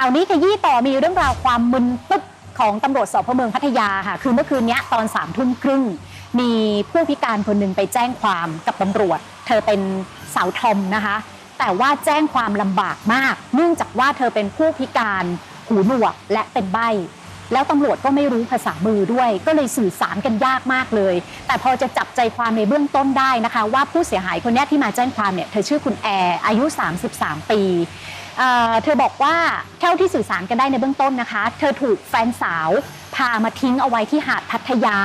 ข่าวนี้ขยี้ต่อมีเรื่องราวความมึนตึ๊บของตำรวจสพเมืองพัทยาค่ะ คือเมื่อคืนนี้ตอนสามทุ่มครึ่ง มีผู้พิการคนหนึ่งไปแจ้งความกับตำรวจ เธอเป็นสาวทอมนะคะ แต่ว่าแจ้งความลำบากมาก เนื่องจากว่าเธอเป็นผู้พิการหูหนวกและเป็นใบ้แล้วตำรวจก็ไม่รู้ภาษามือด้วย ก็เลยสื่อสารกันยากมากเลย แต่พอจะจับใจความในเบื้องต้นได้นะคะ ว่าผู้เสียหายคนนี้ที่มาแจ้งความเนี่ยเธอชื่อคุณแอร์อายุ 33 ปี เอ่อเธอบอกว่าเท่าที่สื่อสารกันได้ในเบื้องต้นนะคะ เธอถูกแฟนสาวพามาทิ้งเอาไว้ที่หาดพัทยา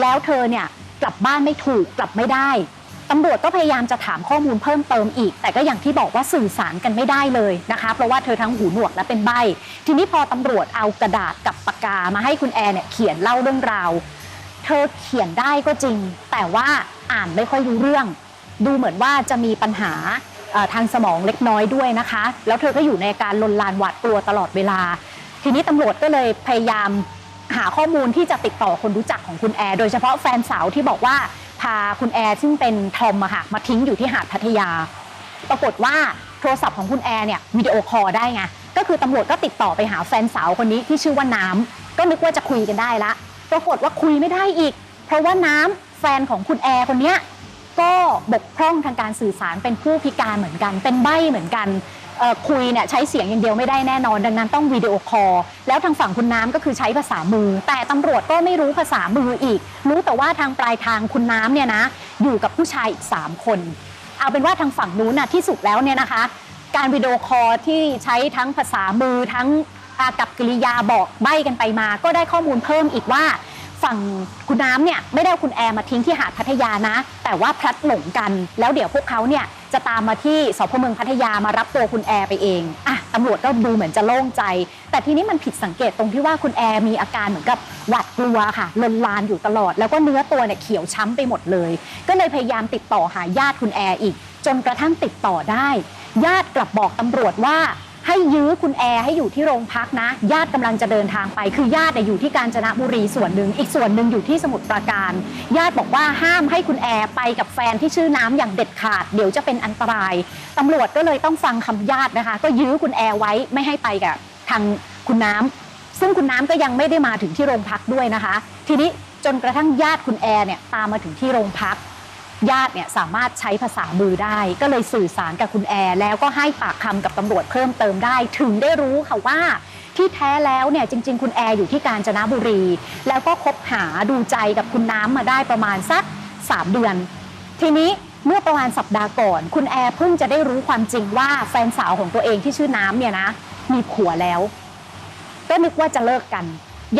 แล้วเธอเนี่ยกลับบ้านไม่ถูกกลับไม่ได้ตำรวจก็พยายามจะถามข้อมูลเพิ่มเติมอีก แต่ก็อย่างที่บอกว่าสื่อสารกันไม่ได้เลยนะคะ เพราะว่าเธอทั้งหูหนวกและเป็นใบ ทีนี้พอตำรวจเอากระดาษกับปากกามาให้คุณแอร์เนี่ยเขียนเล่าเรื่องราว เธอเขียนได้ก็จริง แต่ว่าอ่านไม่ค่อยรู้เรื่อง ดูเหมือนว่าจะมีปัญหา ทางสมองเล็กน้อยด้วยนะคะ แล้วเธอก็อยู่ในการลนลานหวาดกลัวตลอดเวลา ทีนี้ตำรวจก็เลยพยายามหาข้อมูลที่จะติดต่อคนรู้จักของคุณแอร์โดยเฉพาะแฟนสาวที่บอกว่าพาคุณแอร์ซึ่งเป็นทอมอะค่ะมาทิ้งอยู่ที่หาดพัทยา ปรากฏว่าโทรศัพท์ของคุณแอร์เนี่ยวิดีโอคอลได้ไงก็คือตำรวจก็ติดต่อไปหาแฟนสาวคนนี้ที่ชื่อว่าน้ำก็นึกว่าจะคุยกันได้ละ ปรากฏว่าคุยไม่ได้อีก เพราะว่าน้ำแฟนของคุณแอร์คนเนี้ย บกพร่องทางการสื่อสารเป็นผู้พิการเหมือนกัน เป็นใบ้เหมือนกันคุยเนี่ยใช้เสียงอย่างเดียวไม่ได้แน่นอน ดังนั้นต้องวิดีโอคอลแล้วทางฝั่งคุณน้ำก็คือใช้ภาษามือ แต่ตำรวจก็ไม่รู้ภาษามืออีก รู้แต่ว่าทางปลายทางคุณน้ำเนี่ยนะอยู่กับผู้ชายอีก 3 คน เอาเป็นว่าทางฝั่งนู้นนะที่สุดแล้วเนี่ยนะคะ การวิดีโอคอลที่ใช้ทั้งภาษามือทั้งอากับกิริยาบอกใบ้กันไปมา ก็ได้ข้อมูลเพิ่มอีกว่า ฝั่งคุณน้ำเนี่ยไม่ได้เอาคุณแอร์มาทิ้งที่หาดพัทยานะ แต่ว่าพลัดหลงกัน แล้วเดี๋ยวพวกเขาเนี่ยจะตามมาที่สพเมืองพัทยามารับตัวคุณแอร์ไปเองอะตำรวจก็ดูเหมือนจะโล่งใจ แต่ทีนี้มันผิดสังเกตตรงที่ว่าคุณแอร์มีอาการเหมือนกับหวาดกลัวค่ะลนลานอยู่ตลอด แล้วก็เนื้อตัวเนี่ยเขียวช้ำไปหมดเลย ก็เลยพยายามติดต่อหาญาติคุณแอร์อีก จนกระทั่งติดต่อได้ ญาติกลับบอกตำรวจว่า ให้ยื้อคุณแอร์ให้อยู่ที่โรงพักนะ ญาติกำลังจะเดินทางไป คือญาติอยู่ที่กาญจนบุรีส่วนหนึ่ง อีกส่วนหนึ่งอยู่ที่สมุทรปราการ ญาติบอกว่าห้ามให้คุณแอร์ไปกับแฟนที่ชื่อน้ำอย่างเด็ดขาด เดี๋ยวจะเป็นอันตรายตำรวจก็เลยต้องฟังคำญาตินะคะ ก็ยื้อคุณแอร์ไว้ไม่ให้ไปกับทางคุณน้ำซึ่งคุณน้ำก็ยังไม่ได้มาถึงที่โรงพักด้วยนะคะ ทีนี้จนกระทั่งญาติคุณแอร์เนี่ยตามมาถึงที่โรงพัก ญาติเนี่ยสามารถใช้ภาษามือได้ ก็เลยสื่อสารกับคุณแอร์แล้วก็ให้ปากคำกับตำรวจเพิ่มเติมได้ ถึงได้รู้ค่ะว่าที่แท้แล้วเนี่ยจริง ๆ คุณแอร์อยู่ที่กาญจนบุรี แล้วก็คบหาดูใจกับคุณน้ำมาได้ประมาณสัก 3 เดือน ทีนี้เมื่อประมาณสัปดาห์ก่อน คุณแอร์เพิ่งจะได้รู้ความจริงว่าแฟนสาวของตัวเองที่ชื่อน้ำเนี่ยนะ มีผัวแล้ว ก็นึกว่าจะเลิกกัน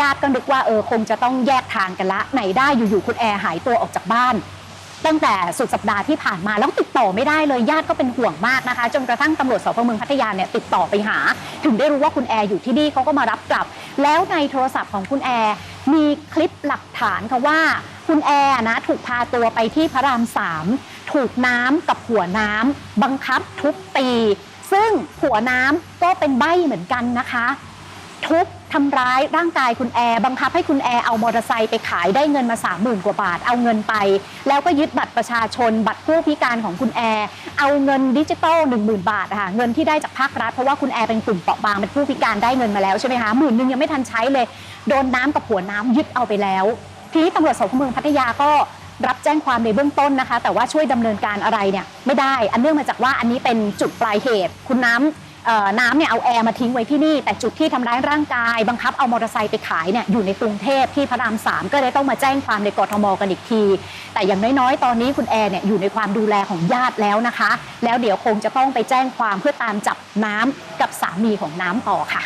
ญาติก็นึกว่าเออคงจะต้องแยกทางกันละไหนได้อยู่ๆคุณแอร์หายตัวออกจากบ้าน ตั้งแต่สุดสัปดาห์ที่ผ่านมาแล้วติดต่อไม่ได้เลยญาติก็เป็นห่วงมากนะคะ จนกระทั่งตำรวจสพเมืองพัทยาเนี่ยติดต่อไปหา ถึงได้รู้ว่าคุณแอร์อยู่ที่นี่เขาก็มารับกลับ แล้วในโทรศัพท์ของคุณแอร์มีคลิปหลักฐานค่ะว่าคุณแอร์นะถูกพาตัวไปที่พระรามสามถูกน้ำกับหัวน้ำบังคับทุบตี ซึ่งหัวน้ำก็เป็นใบเหมือนกันนะคะ ทุบทำร้ายร่างกายคุณแอร์บังคับให้คุณแอร์เอามอเตอร์ไซค์ไปขายได้เงินมา 3 0,000 กว่าบาท เอาเงินไป แล้วก็ยึดบัตรประชาชน บัตรผู้พิการของคุณแอร์เอาเงินดิจิตอล10,000 บาทค่ะเงินที่ได้จากภาครัฐเพราะว่าคุณแอร์เป็นกลุ่มเปราะบางเป็นผู้พิการได้เงินมาแล้วใช่ไหมคะหมื่นหนึงยังไม่ทันใช้เลย โดนน้ำกับหัวน้ำยึดเอาไปแล้วทีนี้ตำรวจสพเมืองพัทยาก็รับแจ้งความในเบื้องต้นนะคะ แต่ว่าช่วยดำเนินการอะไรเนี่ยไม่ได้ อันเนื่องมาจากว่าอันนี้เป็นจุดปลายเหตุ คุณน้ำเอ่อ น้ำเนี่ยเอาแอร์มาทิ้งไว้ที่นี่ แต่จุดที่ทำร้ายร่างกาย บังคับเอามอเตอร์ไซค์ไปขายเนี่ยอยู่ในกรุงเทพที่พระรามสามก็เลยต้องมาแจ้งความในกทมกันอีกที แต่อย่างน้อยๆ ตอนนี้คุณแอร์เนี่ยอยู่ในความดูแลของญาติแล้วนะคะ แล้วเดี๋ยวคงจะต้องไปแจ้งความเพื่อตามจับน้ำกับสามีของน้ำต่อค่ะ